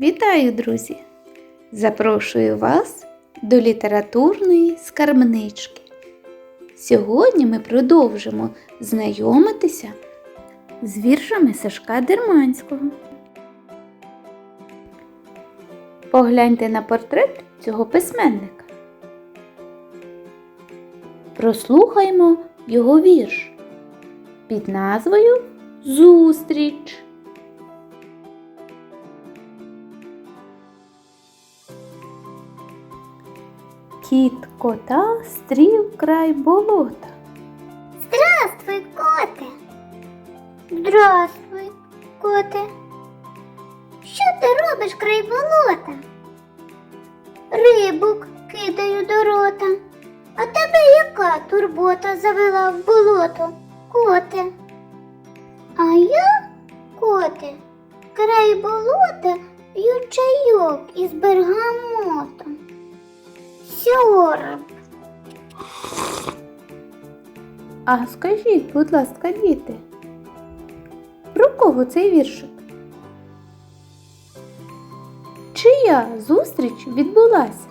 Вітаю, друзі! Запрошую вас до літературної скарбнички. Сьогодні ми продовжимо знайомитися з віршами Сашка Дерманського. Погляньте на портрет цього письменника. Прослухаймо його вірш під назвою Зустріч. Кіт кота стрів край болота. Здравствуй, коте. Здравствуй, коте. Що ти робиш край болота? Рибок кидаю до рота. А тебе яка турбота завела в болото, коте? А я, коте, край болота п'ю чайок із бергамотом. Сьорб. А скажіть, будь ласка, діти, про кого цей віршик? Чия зустріч відбулася?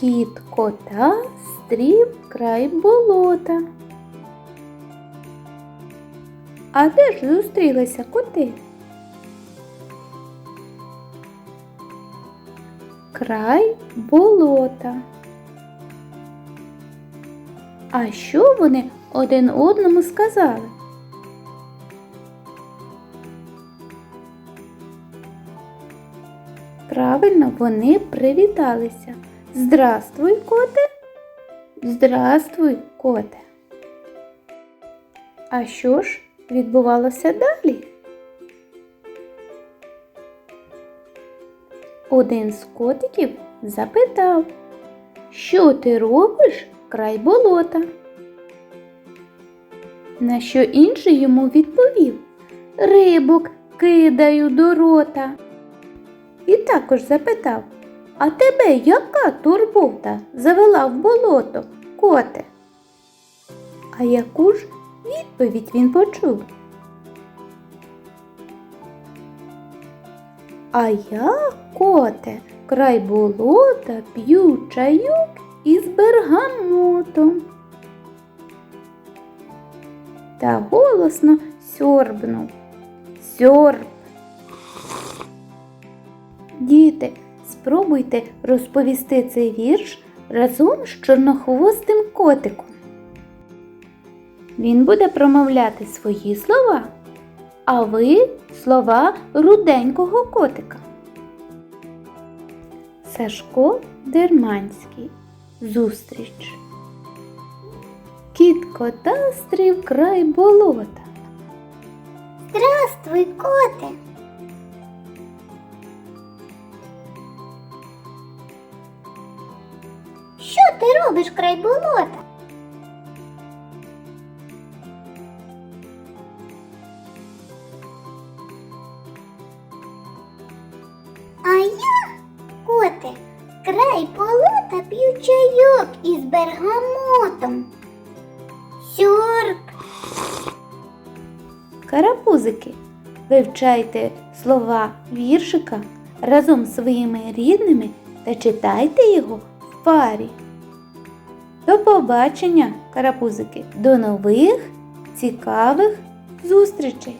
Кіт кота стрів край болота. А де ж зустрілися коти? Край болота. А що вони один одному сказали? Правильно, вони привіталися. Здравствуй, коте. Здравствуй, коте. А що ж відбувалося далі? Один з котиків запитав, що ти робиш край болота? На що інший йому відповів Рибок кидаю до рота. І також запитав, а тебе яка турбота завела в болото, коте? А яку ж відповідь він почув? А я, коте, край болота п'ю чайок із бергамотом. Та голосно сьорбнув. Сьорб. Діти, спробуйте розповісти цей вірш разом з чорнохвостим котиком. Він буде промовляти свої слова, а ви слова руденького котика. Сашко Дерманський. Зустріч. Кіт кота стрів край болота. Здравствуй, коте. Що ти робиш край болота? Край болота п'ю чайок із бергамотом. Сьорб. Карапузики. Вивчайте слова віршика разом з своїми рідними та читайте його в парі. До побачення, карапузики! До нових цікавих зустрічей!